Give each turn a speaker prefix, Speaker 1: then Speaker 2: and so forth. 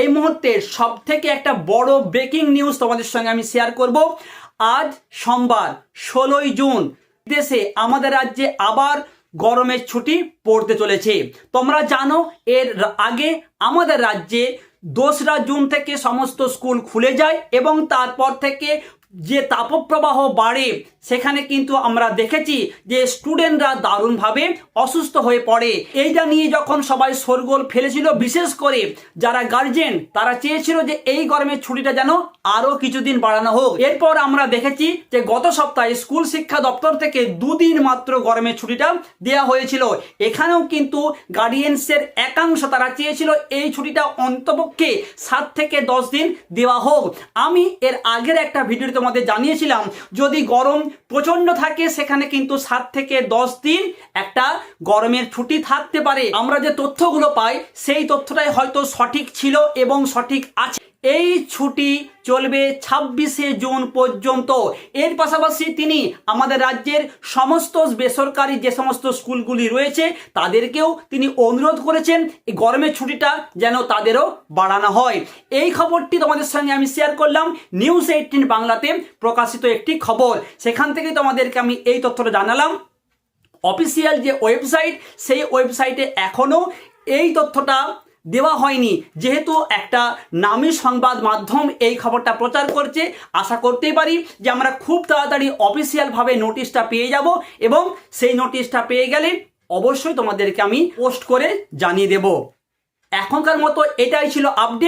Speaker 1: এই মুহূর্তে সব থেকে একটা বড় ব্রেকিং নিউজ তোমাদের সঙ্গে আমি শেয়ার করব। আজ সোমবার, ষোলোই জুন, দেশে আমাদের রাজ্যে আবার গরমের ছুটি পড়তে চলেছে। তোমরা জানো, এর আগে আমাদের রাজ্যে দোসরা জুন থেকে সমস্ত স্কুল খুলে যায় এবং তারপর থেকে যে তাপপ্রবাহ বাড়ে, সেখানে কিন্তু আমরা দেখেছি যে স্টুডেন্টরা দারুণভাবে অসুস্থ হয়ে পড়ে। এইটা নিয়ে যখন সবাই শোরগোল ফেলেছিল, বিশেষ করে যারা গার্জেন, তারা চেয়েছিল যে এই গরমের ছুটিটা যেন আরও কিছুদিন বাড়ানো হোক। এরপর আমরা দেখেছি যে গত সপ্তাহে স্কুল শিক্ষা দপ্তর থেকে দুদিন মাত্র গরমের ছুটিটা দেওয়া হয়েছিল। এখানেও কিন্তু গার্ডিয়ানসের একাংশ তারা চেয়েছিল এই ছুটিটা অন্তপক্ষে সাত থেকে দশ দিন দেওয়া হোক। আমি এর আগের একটা ভিডিও তোমাদের জানিয়েছিলাম, যদি গরম প্রচণ্ড থাকে, সেখানে কিন্তু সাত থেকে দশ দিন একটা গরমের ছুটি থাকতে পারে। আমরা যে তথ্যগুলো পাই, সেই তথ্যটাই হয়তো সঠিক ছিল এবং সঠিক আছে। এই ছুটি চলবে ছাব্বিশে জুন পর্যন্ত। এর পাশাপাশি তিনি আমাদের রাজ্যের সমস্ত বেসরকারি যে সমস্ত স্কুলগুলি রয়েছে, তাদেরকেও তিনি অনুরোধ করেছেন এই গরমের ছুটিটা যেন তাদেরও বাড়ানো হয়। এই খবরটি তোমাদের সঙ্গে আমি শেয়ার করলাম নিউজ এইটিন বাংলাতে প্রকাশিত একটি খবর। সেখান থেকে তোমাদেরকে আমি এই তথ্যটা জানালাম। অফিসিয়াল যে ওয়েবসাইট সেই ওয়েবসাইটে এখনও এই তথ্যটা দেওয়া হয়নি। যেহেতু একটা নামী সংবাদ মাধ্যম এই খবরটা প্রচার করছে, আশা করতেই পারি যে আমরা খুব তাড়াতাড়ি অফিসিয়ালভাবে নোটিশটা পেয়ে যাব এবং সেই নোটিশটা পেয়ে গেলে অবশ্যই তোমাদেরকে আমি পোস্ট করে জানিয়ে দেব। এখনকার মতো এটাই ছিল আপডেট